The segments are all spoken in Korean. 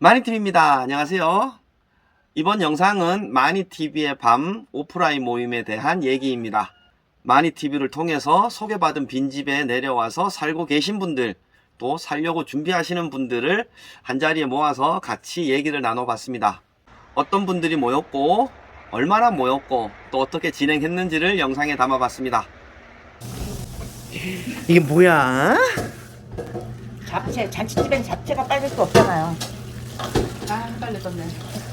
마니TV입니다. 안녕하세요. 이번 영상은 마니TV의 밤 오프라인 모임에 대한 얘기입니다. 마니TV를 통해서 소개받은 빈집에 내려와서 살고 계신 분들, 또 살려고 준비하시는 분들을 한자리에 모아서 같이 얘기를 나눠봤습니다. 어떤 분들이 모였고, 얼마나 모였고, 또 어떻게 진행했는지를 영상에 담아봤습니다. 이게 뭐야? 잡채 잔치집엔 잡채가 빠질 수 없잖아요. 아 빨리 떴네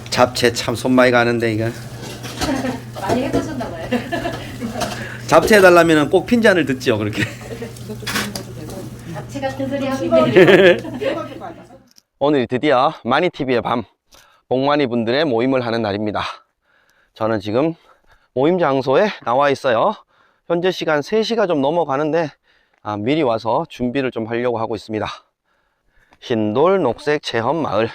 잡채 참 손 많이 가는데 이거. 많이 해보셨나 봐요 잡채 해달라면 꼭 핀잔을 듣죠 그렇게. 잡채 같은 소리 하고 있네 오늘 드디어 마니TV의 밤 복마니 분들의 모임을 하는 날입니다. 저는 지금 모임 장소에 나와 있어요. 현재 시간 3시가 좀 넘어가는데 아, 미리 와서 준비를 좀 하려고 하고 있습니다. 흰돌 녹색 체험 마을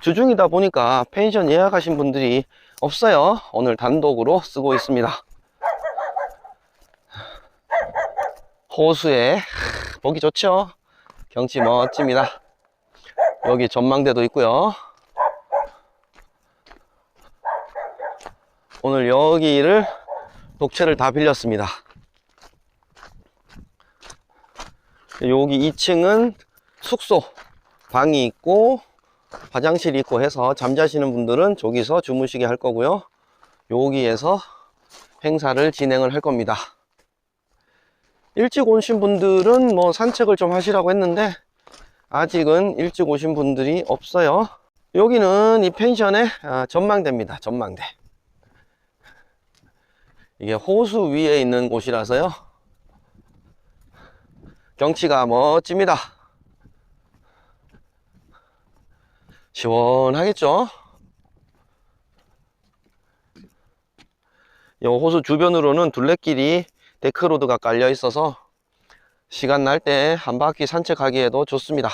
주중이다 보니까 펜션 예약하신 분들이 없어요. 오늘 단독으로 쓰고 있습니다. 호수에 보기 좋죠? 경치 멋집니다. 여기 전망대도 있고요. 오늘 여기를 독채를 다 빌렸습니다. 여기 2층은 숙소 방이 있고 화장실이 있고 해서 잠자시는 분들은 저기서 주무시게 할 거고요. 여기에서 행사를 진행을 할 겁니다. 일찍 오신 분들은 뭐 산책을 좀 하시라고 했는데 아직은 일찍 오신 분들이 없어요. 여기는 이 펜션의 아, 전망대입니다. 전망대. 이게 호수 위에 있는 곳이라서요. 경치가 멋집니다. 시원하겠죠? 이 호수 주변으로는 둘레길이 데크로드가 깔려 있어서 시간 날 때 한 바퀴 산책하기에도 좋습니다.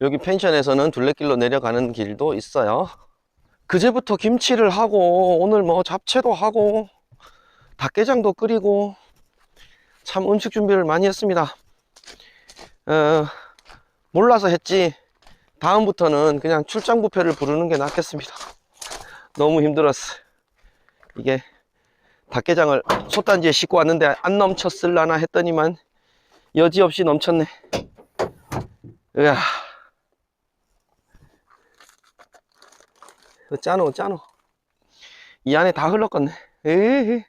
여기 펜션에서는 둘레길로 내려가는 길도 있어요. 그제부터 김치를 하고 오늘 뭐 잡채도 하고 닭게장도 끓이고 참 음식 준비를 많이 했습니다. 어, 몰라서 했지 다음부터는 그냥 출장 뷔페를 부르는 게 낫겠습니다. 너무 힘들었어. 이게 닭게장을 솥단지에 싣고 왔는데 안 넘쳤을라나 했더니만 여지없이 넘쳤네. 으아. 짜노 짜노. 이 안에 다 흘렀겠네. 에이.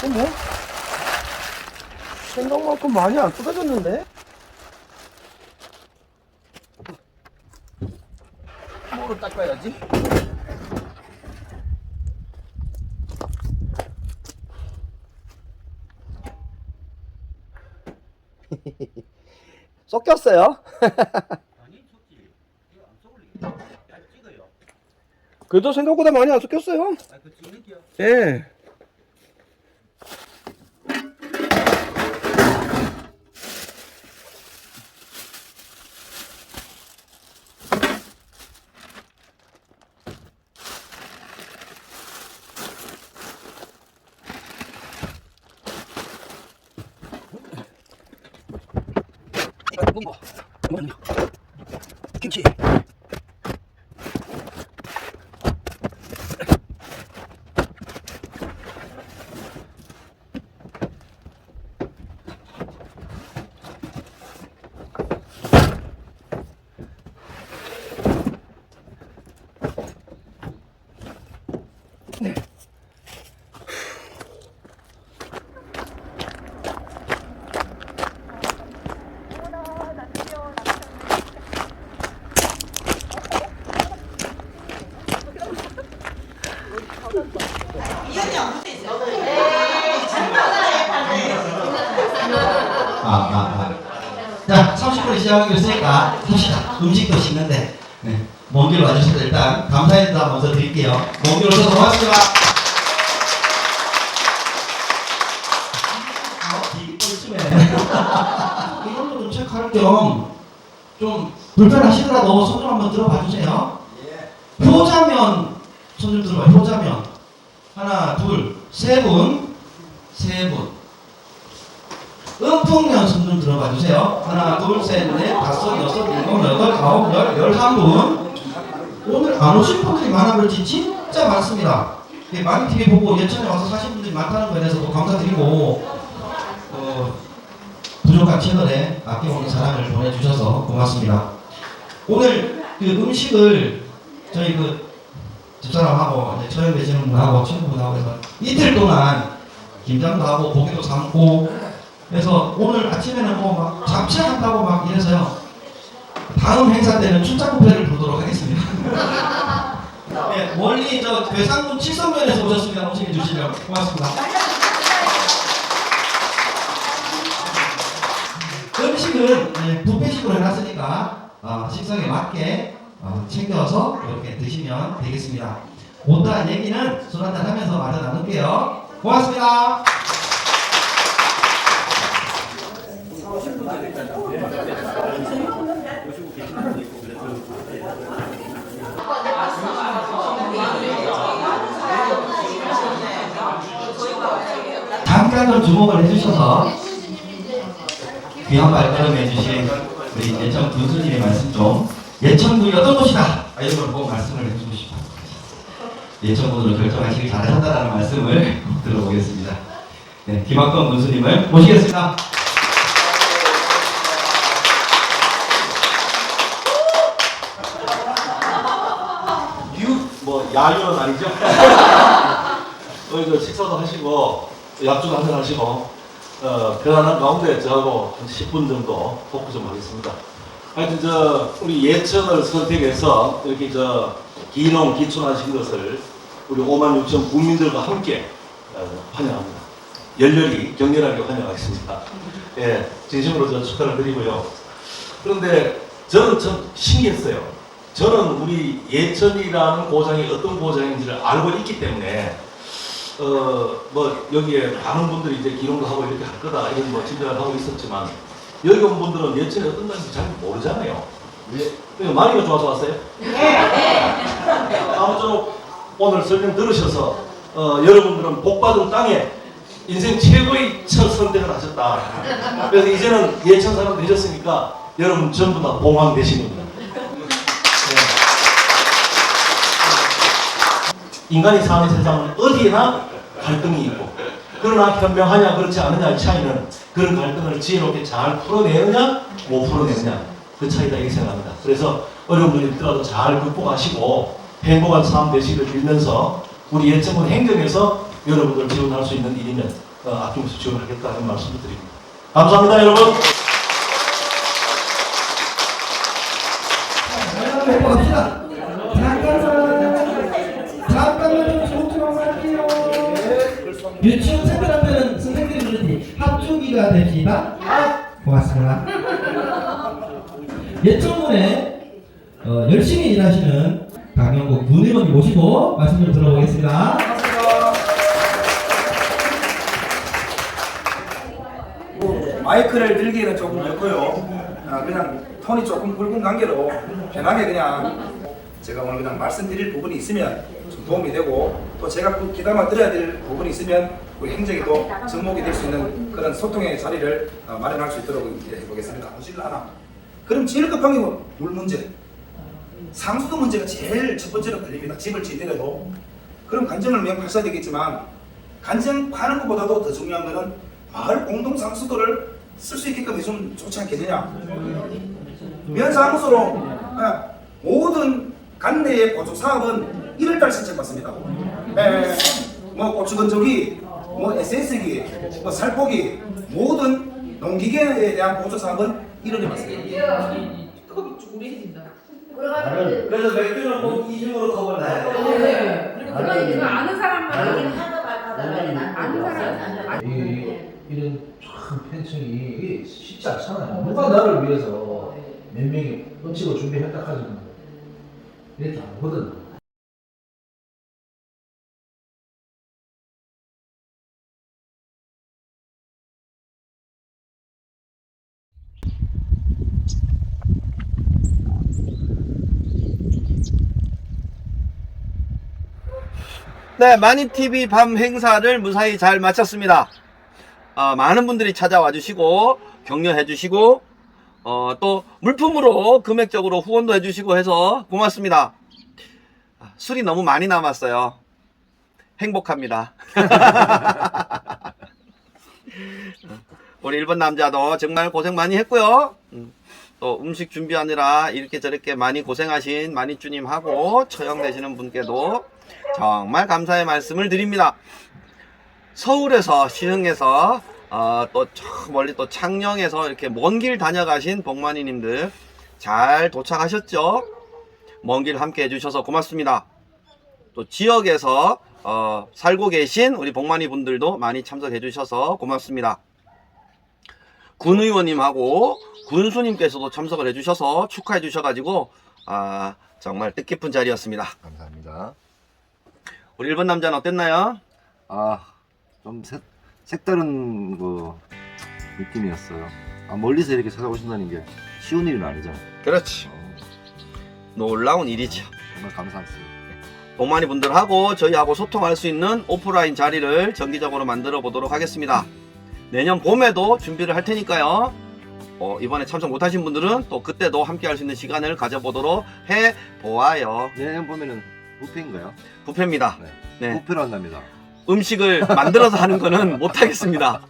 이거 뭐? 생각만큼 많이 안 쏟아졌는데? 뭐로 닦아야지? 섞였어요? 그래도 생각보다 많이 안 섞였어요. 예. 뭔가 뭐냐 김치. 아, 자, 30분에 시작하기로 했으니까 합시다. 음식도 식는데. 네. 먼길 와주셔서 일단 감사 인사 먼저 드릴게요. 먼길 오셔서 고맙습니다. 이걸로 좀 체크할 겸좀 불편하시더라도 손 좀 한번 들어봐 주세요. 효자면 손 좀 들어봐. 효자면 하나, 둘, 세 분, 세 분. 은풍년 손좀 들어봐 주세요. 하나, 둘, 셋, 넷, 다섯, 여섯, 일곱, 여덟, 아홉, 열, 열한 분. 오늘 안 오신 분들이 많아 그렇지 진짜 많습니다. 예, 많이 TV 보고 예천에 와서 사신 분들이 많다는 거에 대해서도 감사드리고 어, 부족한 채널에 아낌없는 사랑을 보내주셔서 고맙습니다. 오늘 그 음식을 저희 그 집사람하고 이제 되시는 분하고 친구분하고 해서 이틀 동안 김장도 하고 고기도 삶고 그래서 오늘 아침에는 뭐 막 잡채 한다고 막 이래서요. 다음 행사 때는 뷔페를 부르도록 하겠습니다. 네, 멀리 저 괴산군 칠성면에서 오셨습니다. 음식해 주시면 고맙습니다. 음식은 네, 뷔페식으로 해놨으니까 어, 식성에 맞게 어, 챙겨서 이렇게 드시면 되겠습니다. 못다한 얘기는 술 한잔 하면서 말을 나눌게요. 고맙습니다. 잠깐은 주목을 해주셔서 귀한 발걸음 해주신 우리 예천 군수님의 말씀 좀 예천군이 어떤 곳이다. 아, 이런 걸 보고 말씀을 해주고 싶어요. 예천군으로 결정하시길 잘하셨다라는 말씀을 꼭 들어보겠습니다. 네, 김학권 군수님을 모시겠습니다. 유, 뭐 야유는 아니죠? 여기 저 식사도 하시고 약주도 한잔 하시고 어, 편안한 가운데 저하고 한 10분 정도 토크 좀 하겠습니다. 하여튼 저 우리 예천을 선택해서 이렇게 저 기농 기촌하신 것을 우리 5만 6천 국민들과 함께 어, 환영합니다. 열렬히 격렬하게 환영하겠습니다. 예, 진심으로 저 축하를 드리고요. 그런데 저는 참 신기했어요. 저는 우리 예천이라는 고장이 어떤 고장인지를 알고 있기 때문에 어 뭐 여기에 많은 분들이 이제 기록도 하고 이렇게 할 거다 이런 뭐 짐작을 하고 있었지만 여기 온 분들은 예천이 어떤 건지 잘 모르잖아요. 그러니까 많이가 좋아서 왔어요? 아무쪼록 오늘 설명 들으셔서 어, 여러분들은 복받은 땅에 인생 최고의 첫 선택을 하셨다. 그래서 이제는 예천 사람 되셨으니까 여러분 전부 다 봉황 되신 겁니다. 인간이 사는 세상은 어디에나 갈등이 있고 그러나 현명하냐 그렇지 않느냐의 차이는 그런 갈등을 지혜롭게 잘 풀어내느냐 못 풀어내느냐 그 차이다 이렇게 생각합니다. 그래서 어려운 분이 있더라도 잘 극복하시고 행복한 삶 되시길 빌면서 우리 예천군 행정에서 여러분들 지원할 수 있는 일이면 어, 아낌없이 지원하겠다는 말씀을 드립니다. 감사합니다 여러분. 해 유치원 생활하면 선생님들이 그러지 합주기가 됩시다. 고맙습니다. 예천군에 어, 열심히 일하시는 강영국 문의원 모시고 말씀 좀 들어보겠습니다. 마이크를 들기에는 조금 그렇고요. 아, 그냥 톤이 조금 굵은 관계로 편하게 그냥 제가 오늘 그냥 말씀드릴 부분이 있으면 좀 도움이 되고 또 제가 그 귀담아 들어야 될 부분이 있으면 우리 행정에도 접목이 될 수 있는 그런 소통의 자리를 어, 마련할 수 있도록 해보겠습니다. 보실 하나. 그럼 제일 급한 게 뭐? 물 문제. 상수도 문제가 제일 첫 번째로 걸립니다. 집을 지더라도. 그럼 간정을 명확하셔야 되겠지만 간정 파는 것보다도 더 중요한 거는 마을 공동 상수도를 쓸 수 있게끔 해주면 좋지 않겠느냐. 면사무소로 아, 모든 관내의 고축 사업은 1월달 신청받습니다. 에, 뭐 고추건조기, 뭐 SS기, 뭐 살포기 모든 농기계에 대한 보조 사업은 1월에 받습니다. 그래서 맥주는 꼭 이중으로 컵을 놔야 그건 이거 아는 사람만 아는 사람 이, 이런 참 팬층이 이게 쉽지 않잖아요. 누가 나를 위해서 몇 명이 음식을 준비했다 하지만 이렇게 안 하거든. 네, 마니TV 밤 행사를 무사히 잘 마쳤습니다. 어, 많은 분들이 찾아와 주시고, 격려해 주시고, 어, 또 물품으로 금액적으로 후원도 해 주시고 해서 고맙습니다. 아, 술이 너무 많이 남았어요. 행복합니다. 우리 일본 남자도 정말 고생 많이 했고요. 음, 또 음식 준비하느라 이렇게 저렇게 많이 고생하신 마니쭈님하고 처형되시는 분께도 정말 감사의 말씀을 드립니다. 서울에서 시흥에서 어, 또저 멀리 또 창녕에서 이렇게 먼 길 다녀가신 복만이님들 잘 도착하셨죠? 먼 길 함께 해주셔서 고맙습니다. 또 지역에서 어, 살고 계신 우리 복만이 분들도 많이 참석해 주셔서 고맙습니다. 군 의원님하고 군수님께서도 참석을 해 주셔서 축하해 주셔가지고 아 정말 뜻깊은 자리였습니다. 감사합니다. 우리 일본 남자는 어땠나요? 아, 좀 색, 색다른 뭐 느낌이었어요. 아, 멀리서 이렇게 찾아오신다는 게 쉬운 일은 아니잖아요. 그렇지. 어, 놀라운 일이죠. 정말 감사합니다. 복만이 분들하고 저희하고 소통할 수 있는 오프라인 자리를 정기적으로 만들어 보도록 하겠습니다. 내년 봄에도 준비를 할 테니까요. 어, 이번에 참석 못하신 분들은 또 그때도 함께 할 수 있는 시간을 가져보도록 해 보아요. 내년 보면은 부페인가요? 부패입니다. 네. 네. 부페로 한답니다. 음식을 만들어서 하는 거는 못하겠습니다.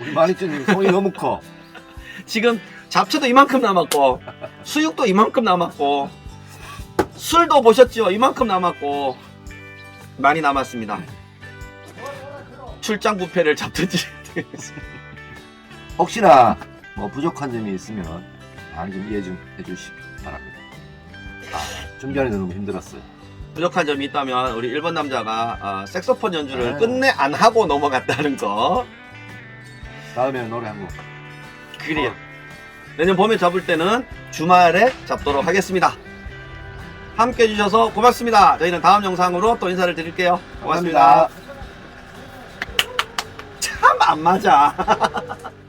우리 마니쭈님 손이 너무 커. 지금 잡채도 이만큼 남았고, 수육도 이만큼 남았고, 술도 보셨죠? 이만큼 남았고, 많이 남았습니다. 출장 부패를 잡든지. 혹시나 뭐 부족한 점이 있으면 많이 좀 이해 좀 해주시기 바랍니다. 아, 준비하는 데 너무 힘들었어요. 부족한 점이 있다면 우리 1번 남자가 어, 색소폰 연주를 네. 끝내 안 하고 넘어갔다는 거. 다음에는 노래 한 곡. 그래요. 내년 봄에 잡을 때는 주말에 잡도록 하겠습니다. 함께 해주셔서 고맙습니다. 저희는 다음 영상으로 또 인사를 드릴게요. 고맙습니다. 참안 맞아.